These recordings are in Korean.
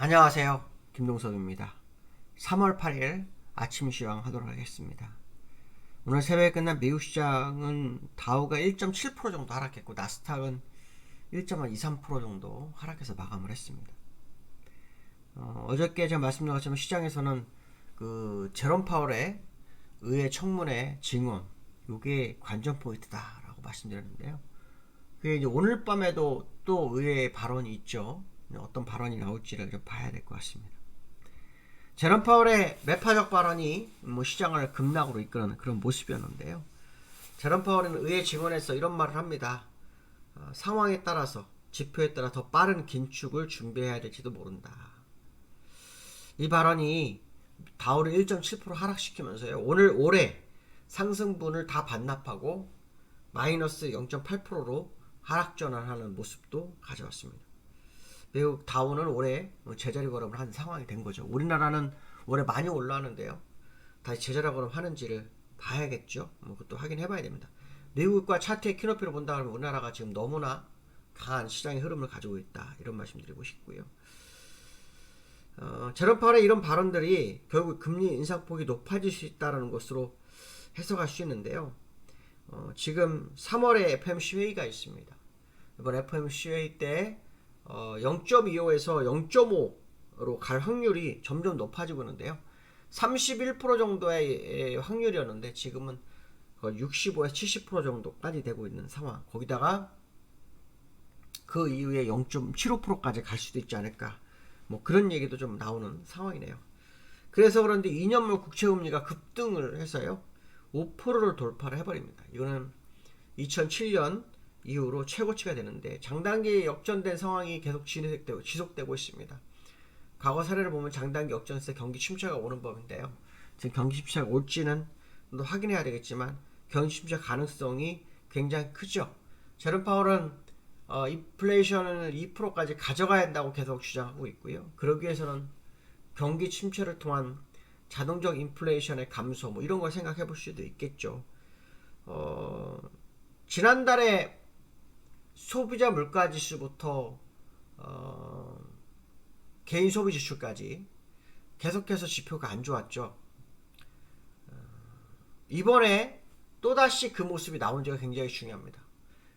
안녕하세요. 김동석입니다. 3월 8일 아침 시황 하도록 하겠습니다. 오늘 새벽에 끝난 미국 시장은 다우가 1.7% 정도 하락했고 나스닥은 1.23% 정도 하락해서 마감을 했습니다. 어, 저께 제가 말씀드린 것처럼 시장에서는 그 제롬 파월의 의회 청문회 증언 요게 관전 포인트다라고 말씀드렸는데요. 그게 이제 오늘 밤에도 또 의회 발언이 있죠. 어떤 발언이 나올지를 좀 봐야 될 것 같습니다. 제롬 파월의 매파적 발언이 뭐 시장을 급락으로 이끄는 그런 모습이었는데요. 제롬 파월은 의회 증언에서 이런 말을 합니다. 어, 상황에 따라서 지표에 따라 더 빠른 긴축을 준비해야 될지도 모른다. 이 발언이 다우를 1.7% 하락시키면서요. 오늘 올해 상승분을 다 반납하고 마이너스 0.8%로 하락 전환하는 모습도 가져왔습니다. 미국 다우는 올해 뭐 제자리 걸음을 한 상황이 된 거죠. 우리나라는 올해 많이 올라왔는데요. 다시 제자리 걸음 하는지를 봐야겠죠. 뭐 그것도 확인해 봐야 됩니다. 미국과 차트의 키높이를 본다 그러면 우리나라가 지금 너무나 강한 시장의 흐름을 가지고 있다. 이런 말씀 드리고 싶고요. 어, 파월의 이런 발언들이 결국 금리 인상폭이 높아질 수 있다는 것으로 해석할 수 있는데요. 어, 지금 3월에 FMC 회의가 있습니다. 이번 FMC 회의 때 어, 0.25에서 0.5로 갈 확률이 점점 높아지고 있는데요. 31% 정도의 확률이었는데 지금은 65에서 70% 정도까지 되고 있는 상황. 거기다가 그 이후에 0.75%까지 갈 수도 있지 않을까. 뭐 그런 얘기도 좀 나오는 상황이네요. 그래서 그런데 2년물 국채 금리가 급등을 해서요. 5%를 돌파를 해버립니다. 이거는 2007년 이후로 최고치가 되는데 장단기 역전된 상황이 계속 진행되고 지속되고 있습니다. 과거 사례를 보면 장단기 역전세 경기 침체가 오는 법인데요. 지금 경기 침체가 올지는 또 확인해야 되겠지만 경기 침체 가능성이 굉장히 크죠. 제롬 파월은 어, 인플레이션을 2%까지 가져가야 한다고 계속 주장하고 있고요. 그러기 위해서는 경기 침체를 통한 자동적 인플레이션의 감소 뭐 이런 걸 생각해 볼 수도 있겠죠. 어, 지난달에 소비자 물가 지수부터 어, 개인 소비 지수까지 계속해서 지표가 안 좋았죠. 어, 이번에 또다시 그 모습이 나오는지가 굉장히 중요합니다.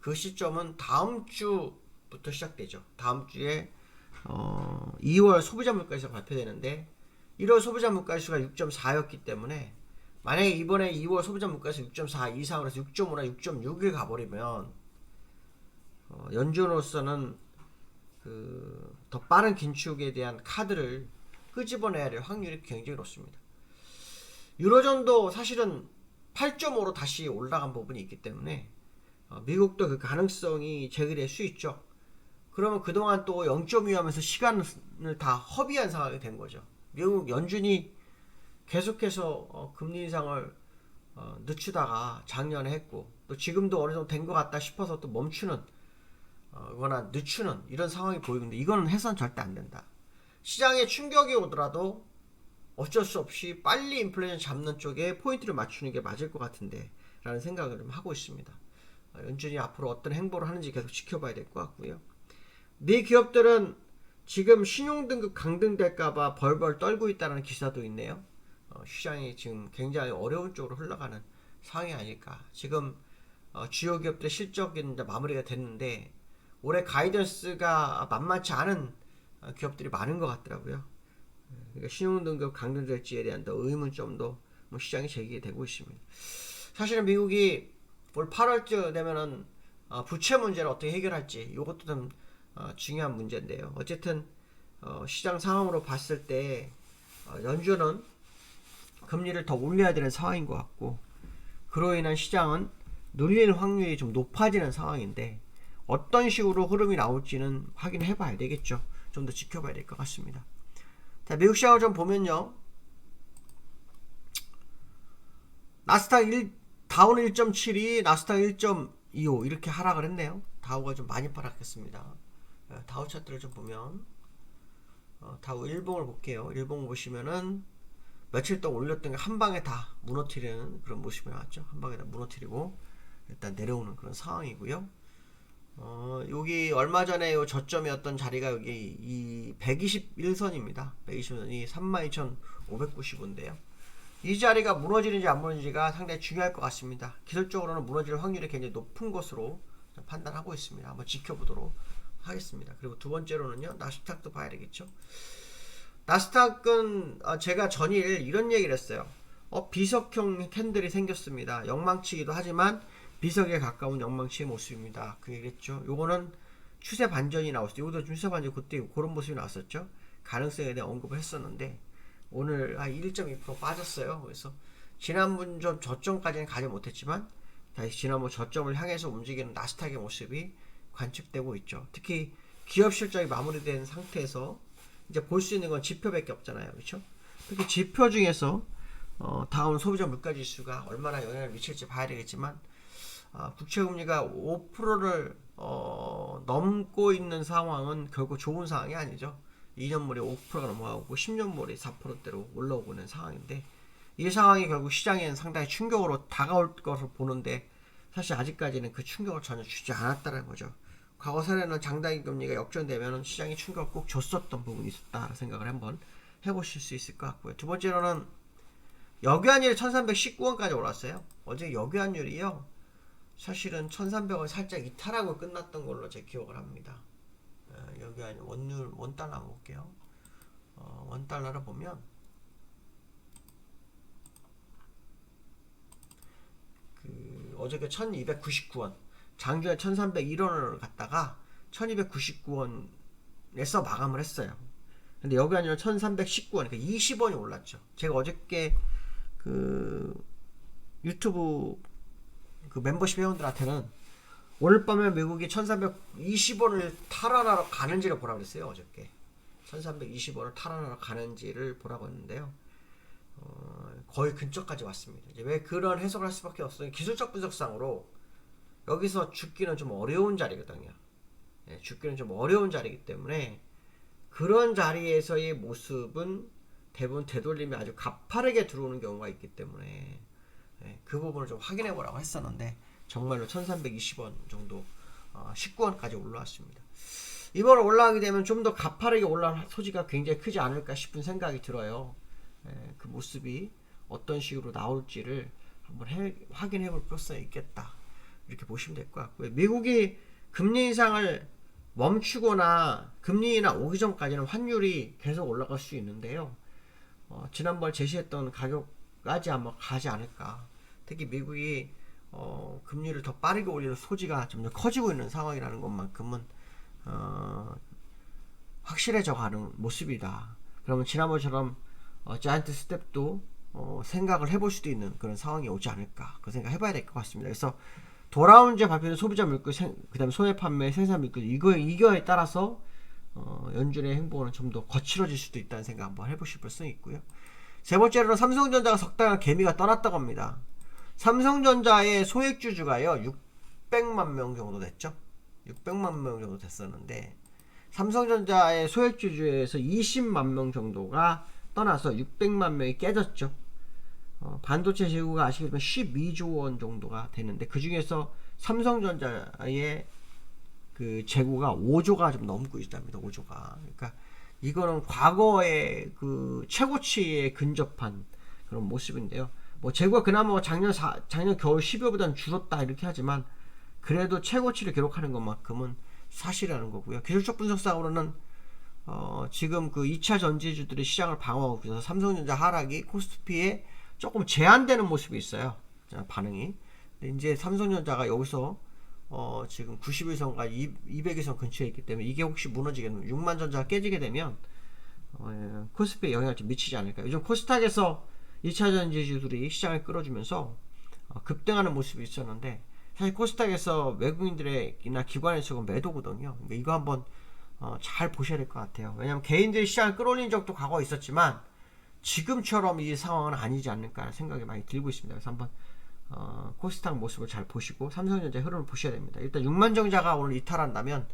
그 시점은 다음 주부터 시작되죠. 다음 주에 어, 2월 소비자 물가지수가 발표되는데 1월 소비자 물가지수가 6.4였기 때문에 만약에 이번에 2월 소비자 물가지수 6.4 이상으로 해서 6.5나 6.6을 가버리면 어, 연준으로서는 그 더 빠른 긴축에 대한 카드를 끄집어내야 될 확률이 굉장히 높습니다. 유로존도 사실은 8.5로 다시 올라간 부분이 있기 때문에 어, 미국도 그 가능성이 제기될 수 있죠. 그러면 그동안 또 0.2 하면서 시간을 다 허비한 상황이 된 거죠. 미국 연준이 계속해서 어, 금리 인상을 어, 늦추다가 작년에 했고 또 지금도 어느 정도 된 것 같다 싶어서 또 멈추는 어, 거나 늦추는 이런 상황이 보이는데 이거는 해선 절대 안 된다. 시장에 충격이 오더라도 어쩔 수 없이 빨리 인플레이션 잡는 쪽에 포인트를 맞추는 게 맞을 것 같은데 라는 생각을 좀 하고 있습니다. 어, 연준이 앞으로 어떤 행보를 하는지 계속 지켜봐야 될 것 같고요. 미 기업들은 지금 신용등급 강등될까봐 벌벌 떨고 있다는 기사도 있네요. 어, 시장이 지금 굉장히 어려운 쪽으로 흘러가는 상황이 아닐까. 지금 어, 주요 기업들의 실적이 마무리가 됐는데 올해 가이던스가 만만치 않은 어, 기업들이 많은 것 같더라고요. 그러니까 신용등급 강등 될지에 대한 더 의문점도 뭐 시장이 제기되고 있습니다. 사실은 미국이 올 8월쯤 되면은 어, 부채 문제를 어떻게 해결할지 이것도 좀 어, 중요한 문제인데요. 어쨌든 어, 시장 상황으로 봤을 때 어, 연준은 금리를 더 올려야 되는 상황인 것 같고 그로 인한 시장은 눌릴 확률이 좀 높아지는 상황인데 어떤 식으로 흐름이 나올지는 확인해 봐야 되겠죠. 좀 더 지켜봐야 될 것 같습니다. 자, 미국 시장을 좀 보면요. 나스닥 1, 다우는 1.72, 나스닥 1.25 이렇게 하락을 했네요. 다우가 좀 많이 하락했습니다. 어, 다우 차트를 좀 보면 어, 다우 일봉을 볼게요. 일봉 보시면은 며칠 동안 올렸던 게 한 방에 다 무너뜨리는 그런 모습이 나왔죠. 한 방에 다 무너뜨리고 일단 내려오는 그런 상황이고요. 어, 여기 얼마 전에 요 저점이었던 자리가 여기 이 121선입니다. 121선이 32,595인데요. 이 자리가 무너지는지 안 무너지는지가 상당히 중요할 것 같습니다. 기술적으로는 무너질 확률이 굉장히 높은 것으로 판단하고 있습니다. 한번 지켜보도록 하겠습니다. 그리고 두 번째로는요, 나스닥도 봐야 되겠죠. 나스닥은 어, 제가 전일 이런 얘기를 했어요. 어, 비석형 캔들이 생겼습니다. 영망치기도 하지만 비석에 가까운 영망치의 모습입니다. 그 얘기했죠. 요거는 추세 반전이 나왔어요. 이것도 추세 반전 그때 그런 모습이 나왔었죠. 가능성에 대한 언급을 했었는데 오늘 한 1.2% 빠졌어요. 그래서 지난번 좀 저점까지는 가지 못했지만 다시 지난번 저점을 향해서 움직이는 나스닥의 모습이 관측되고 있죠. 특히 기업 실적이 마무리된 상태에서 이제 볼 수 있는 건 지표밖에 없잖아요. 그렇죠? 특히 지표 중에서 어, 다음 소비자 물가 지수가 얼마나 영향을 미칠지 봐야 되겠지만 아, 국채 금리가 5%를 어, 넘고 있는 상황은 결국 좋은 상황이 아니죠. 2년물에 5%가 넘어가고 10년물에 4%대로 올라오고 있는 상황인데 이 상황이 결국 시장에는 상당히 충격으로 다가올 것을 보는데 사실 아직까지는 그 충격을 전혀 주지 않았다는 거죠. 과거 사례는 장단기 금리가 역전되면 시장이 충격을 꼭 줬었던 부분이 있었다 생각을 한번 해보실 수 있을 것 같고요. 두 번째로는 역유한율이 1319원까지 올랐어요. 어제 역유한율이요. 사실은 1300원 살짝 이탈하고 끝났던 걸로 제 기억을 합니다. 어, 역유한율 원율 원달러 한번 볼게요. 어, 원달러를 보면 그 어저께 1299원 장중에 1301원을 갔다가 1299원에서 마감을 했어요. 근데 여기 아니라 1319원, 그러니까 20원이 올랐죠. 제가 어저께 그 유튜브 그 멤버십 회원들한테는 오늘 밤에 미국이 1320원을 탈환하러 가는지를 보라고 그랬어요. 어저께. 1320원을 탈환하러 가는지를 보라고 했는데요. 어, 거의 근처까지 왔습니다. 이제 왜 그런 해석을 할 수밖에 없어요? 기술적 분석상으로 여기서 죽기는 좀 어려운 자리거든요. 예, 죽기는 좀 어려운 자리이기 때문에 그런 자리에서의 모습은 대부분 되돌림이 아주 가파르게 들어오는 경우가 있기 때문에 예, 그 부분을 좀 확인해 보라고 했었는데 정말로 1320원 정도 어, 19원까지 올라왔습니다. 이번에 올라가게 되면 좀 더 가파르게 올라갈 소지가 굉장히 크지 않을까 싶은 생각이 들어요. 예, 그 모습이 어떤 식으로 나올지를 한번 해, 확인해 볼 필요성이 있겠다. 이렇게 보시면 될 것 같고요. 미국이 금리 인상을 멈추거나 금리 인하 오기 전까지는 환율이 계속 올라갈 수 있는데요. 어, 지난번 제시했던 가격까지 아마 가지 않을까. 특히 미국이 어, 금리를 더 빠르게 올리는 소지가 점점 커지고 있는 상황이라는 것만큼은 어, 확실해져 가는 모습이다. 그러면 지난번처럼 어, 자이언트 스텝도 어, 생각을 해볼 수도 있는 그런 상황이 오지 않을까. 그 생각 해봐야 될 것 같습니다. 그래서 돌아온 지 발표된 소비자 물가, 그 다음에 소매 판매, 생산 물가, 이거, 이거에 따라서 어, 연준의 행보는 좀 더 거칠어질 수도 있다는 생각 한번 해보실 필요성이 있고요. 세 번째로는 삼성전자가 석달간 개미가 떠났다고 합니다. 삼성전자의 소액주주가요, 600만 명 정도 됐죠? 600만 명 정도 됐었는데, 삼성전자의 소액주주에서 20만 명 정도가 떠나서 600만 명이 깨졌죠. 어, 반도체 재고가 아시겠지만 12조 원 정도가 되는데 그 중에서 삼성전자의 그 재고가 5조가 좀 넘고 있답니다. 5조가. 그러니까 이거는 과거의 그 최고치에 근접한 그런 모습인데요. 뭐 재고가 그나마 작년 사, 작년 겨울 12월보다는 줄었다 이렇게 하지만 그래도 최고치를 기록하는 것만큼은 사실이라는 거고요. 기술적 분석상으로는 어, 지금 그 2차 전지주들이 시장을 방어하고 있어서 삼성전자 하락이 코스피에 조금 제한되는 모습이 있어요. 반응이. 근데 이제 삼성전자가 여기서 어, 지금 90일선과 200일선 근처에 있기 때문에 이게 혹시 무너지게 되면 6만 전자가 깨지게 되면 어, 예, 코스피에 영향을 좀 미치지 않을까. 요즘 코스닥에서 2차 전지 주들이 시장을 끌어주면서 어, 급등하는 모습이 있었는데 사실 코스닥에서 외국인들의나 기관의 수가 매도거든요. 그러니까 이거 한번 어, 잘 보셔야 될 것 같아요. 왜냐하면 개인들이 시장을 끌어올린 적도 과거에 있었지만 지금처럼 이 상황은 아니지 않을까 생각이 많이 들고 있습니다. 그래서 한번 어, 코스닥 모습을 잘 보시고 삼성전자 흐름을 보셔야 됩니다. 일단 6만 정자가 오늘 이탈한다면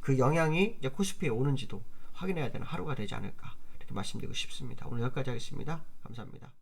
그 영향이 이제 코스피에 오는지도 확인해야 되는 하루가 되지 않을까 이렇게 말씀드리고 싶습니다. 오늘 여기까지 하겠습니다. 감사합니다.